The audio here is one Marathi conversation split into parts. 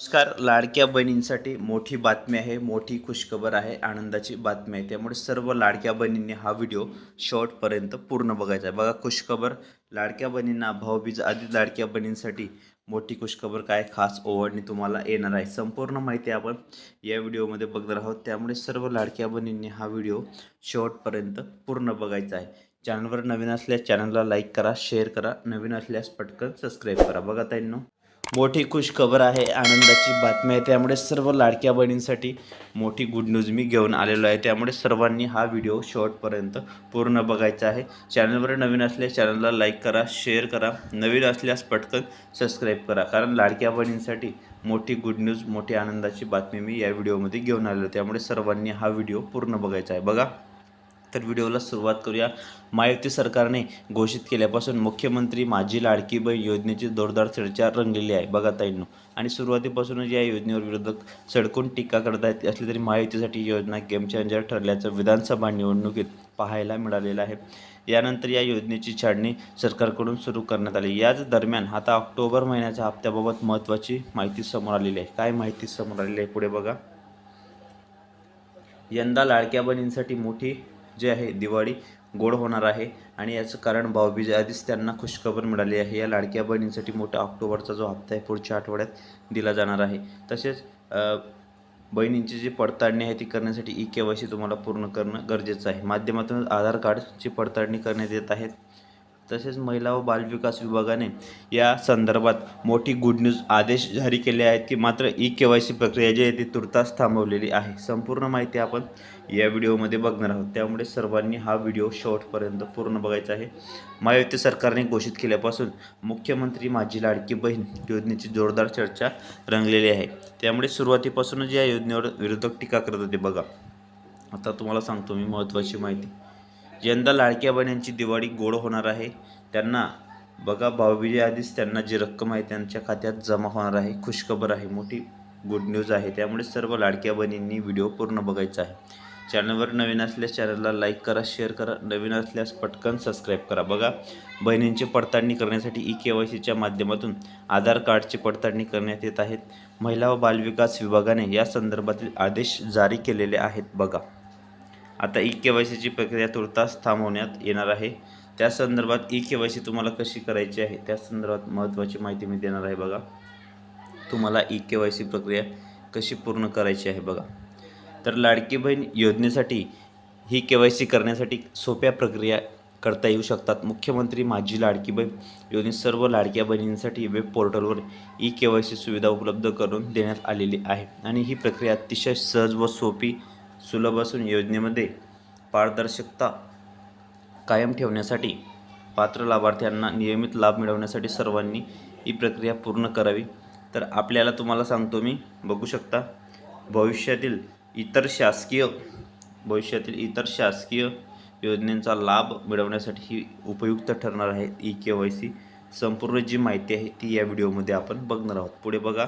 नमस्कार. लाडक्या बहिणींसाठी मोठी बातमी आहे मोठी खुशखबर आहे आनंदाची बातमी आहे. त्यामुळे सर्व लाडक्या बहिणींनी हा व्हिडिओ शॉर्टपर्यंत पूर्ण बघायचा आहे. बघा खुशखबर. लाडक्या बहिणींना भाऊबीज आधी लाडक्या बहिणींसाठी मोठी खुशखबर काय खास ओवडणी तुम्हाला येणार आहे संपूर्ण माहिती आपण या व्हिडिओमध्ये बघणार आहोत. त्यामुळे सर्व लाडक्या बहिणींनी हा व्हिडिओ शॉर्टपर्यंत पूर्ण बघायचा आहे. चॅनलवर नवीन असल्यास चॅनलला लाईक करा शेअर करा. नवीन असल्यास पटकन सबस्क्राईब करा. बघा ताईंनो. मोठी खुश खबर आहे आनंदाची बातमी आहे. त्यामुळे सर्व लाडक्या बहिणींसाठी मोठी गुड न्यूज मी घेऊन आलेलो आहे. त्यामुळे सर्वांनी हा व्हिडिओ शॉर्टपर्यंत पूर्ण बघायचा आहे. चॅनलवर नवीन असल्यास चॅनलला लाईक करा शेअर करा. नवीन असल्यास पटकन सबस्क्राईब करा. कारण लाडक्या बहिणींसाठी मोठी गुड न्यूज मोठी आनंदाची बातमी मी या व्हिडिओमध्ये घेऊन आलेलो त्यामुळे सर्वांनी हा व्हिडिओ पूर्ण बघायचा आहे. बघा. तर व्हिडिओला सुरुवात करूया. महायुती सरकारने घोषित केल्यापासून मुख्यमंत्री माझी लाडकी बहीण योजनेची जोरदार चर्चा रंगलेली आहे. बघा ताईंनो आणि सुरुवातीपासूनच या योजनेवर विरोधक सडकून टीका करत आहेत. असली तरी महायुतीसाठी योजना गेम चेंजर ठरल्याचं विधानसभा निवडणुकीत पाहायला मिळालेलं आहे. यानंतर या योजनेची छाडणी सरकारकडून सुरू करण्यात आली. याच दरम्यान आता ऑक्टोबर महिन्याच्या हप्त्याबाबत महत्त्वाची माहिती समोर आलेली आहे. काय माहिती समोर आलेली आहे? पुढे बघा. यंदा लाडक्या बहिणींसाठी मोठी जे आहे दिवाळी गोड होणार आहे. आणि याचं कारण भाऊबीज आधीच त्यांना खुशखबर मिळाली आहे. या लाडक्या बहिणींसाठी मोठा ऑक्टोबरचा जो हप्ता आहे पुढच्या आठवड्यात दिला जाणार आहे. तसेच बहिणींची जी पडताळणी आहे ती करण्यासाठी ई के वाय सी तुम्हाला पूर्ण करणं गरजेचं आहे. माध्यमातून आधार कार्डची पडताळणी करण्यात येत आहेत तसेच महिला व बालविकास विभागाने या संदर्भात मोठी गुड न्यूज आदेश जारी केले आहेत की मात्र ई के वाय सी प्रक्रिया जी आहे ती तुर्तास थांबवलेली आहे. संपूर्ण माहिती आपण या व्हिडिओमध्ये बघणार आहोत. त्यामुळे सर्वांनी हा व्हिडिओ शेवटपर्यंत पूर्ण बघायचा आहे. महायुती सरकारने घोषित केल्यापासून मुख्यमंत्री माझी लाडकी बहीण योजनेची जोरदार चर्चा रंगलेली आहे. त्यामुळे सुरुवातीपासूनच या योजनेवर विरोधक टीका करत होते. बघा आता तुम्हाला सांगतो मी महत्त्वाची माहिती. यंदा लाडक्या बहिणींची दिवाळी गोड होणार आहे. त्यांना बघा भाऊबीजे आधीच त्यांना जी रक्कम आहे त्यांच्या खात्यात जमा होणार आहे. खुशखबर आहे मोठी गुड न्यूज आहे. त्यामुळे सर्व लाडक्या बहिणींनी व्हिडिओ पूर्ण बघायचा आहे. चॅनलवर नवीन असल्यास चॅनलला लाईक करा शेअर करा. नवीन असल्यास पटकन सबस्क्राईब करा. बघा बहिणींची पडताळणी करण्यासाठी ई के वाय सीच्या माध्यमातून आधार कार्डची पडताळणी करण्यात येत आहेत महिला व बालविकास विभागाने या संदर्भातील आदेश जारी केलेले आहेत. बघा. आता ई के वाय सीची प्रक्रिया तुर्तास थांबवण्यात येणार आहे. त्या संदर्भात ई के वाय सी तुम्हाला कशी करायची आहे त्या संदर्भात महत्त्वाची माहिती मी देणार आहे बघा. तुम्हाला ई के वाय सी प्रक्रिया कशी पूर्ण करायची आहे बघा. तर लाडकी बहीण योजनेसाठी ही के वाय सी करण्यासाठी सोप्या प्रक्रिया करता येऊ शकतात. मुख्यमंत्री माझी लाडकी बहीण योजनेत सर्व लाडक्या बहिणींसाठी वेब पोर्टलवर ई के वाय सी सुविधा उपलब्ध करून देण्यात आलेली आहे. आणि ही प्रक्रिया अतिशय सहज व सोपी सुलभ असून योजनेमध्ये पारदर्शकता कायम ठेवण्यासाठी पात्र लाभार्थ्यांना नियमित लाभ मिळवण्यासाठी सर्वांनी ही प्रक्रिया पूर्ण करावी. तर आपल्याला तुम्हाला सांगतो मी बघू शकता. भविष्यातील इतर शासकीय भविष्यातील इतर शासकीय योजनेचा लाभ मिळवण्यासाठी ही उपयुक्त ठरणार आहे ई के वाय सी. संपूर्ण जी माहिती आहे ती या व्हिडिओमध्ये आपण बघणार आहोत. पुढे बघा.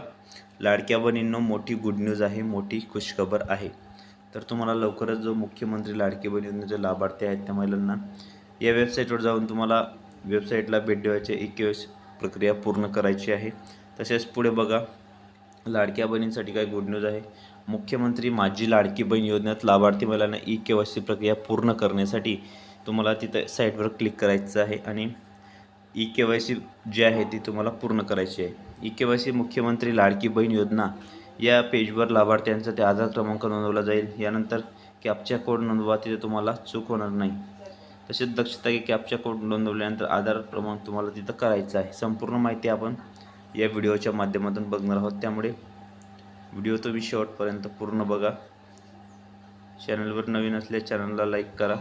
लाडक्या बहिणींनो मोठी गुड न्यूज आहे मोठी खुशखबर आहे. तर तुम्हाला लवकरच जो मुख्यमंत्री लाडकी बहीण योजनेचे लाभार्थी आहेत त्या महिलांना या वेबसाईटवर जाऊन तुम्हाला वेबसाईटला भेट द्यायची ई के प्रक्रिया पूर्ण करायची आहे. तसेच पुढे बघा लाडक्या बहिणींसाठी काय गुड न्यूज आहे. मुख्यमंत्री माझी लाडकी बहीण योजनेत लाभार्थी महिलांना ई के वाय सी प्रक्रिया पूर्ण करण्यासाठी तुम्हाला तिथं साईटवर क्लिक करायचं आहे आणि ई के वाय सी जी आहे ती तुम्हाला पूर्ण करायची आहे. ई के वाय सी मुख्यमंत्री लाडकी बहीण योजना या पेजवर लाभार्थ्यांचा ते आधार क्रमांक नोंदवला जाईल. यानंतर कॅपच्या कोड नोंदवा तिथे तुम्हाला चूक होणार नाही. तसेच दक्षता की कॅपच्या कोड नोंदवल्यानंतर आधार क्रमांक तुम्हाला तिथं करायचा आहे. संपूर्ण माहिती आपण या व्हिडिओच्या माध्यमातून बघणार आहोत. त्यामुळे व्हिडिओ तुम्ही शेवटपर्यंत पूर्ण बघा. चॅनलवर नवीन असल्यास चॅनलला लाईक करा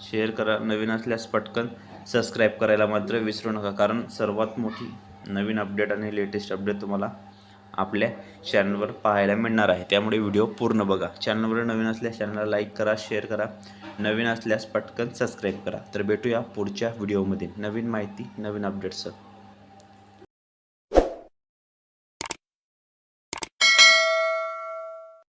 शेअर करा. नवीन असल्यास पटकन सबस्क्राईब करायला मात्र विसरू नका कारण सर्वात मोठी नवीन अपडेट आणि लेटेस्ट अपडेट तुम्हाला आपल्या चॅनलवर पाहायला मिळणार आहे. त्यामुळे व्हिडिओ पूर्ण बघा. चॅनलवर नवीन असल्यास चॅनलला लाईक करा शेअर करा. नवीन असल्यास पटकन सबस्क्राईब करा. तर भेटूया पुढच्या व्हिडिओमध्ये नवीन माहिती नवीन अपडेट्सचं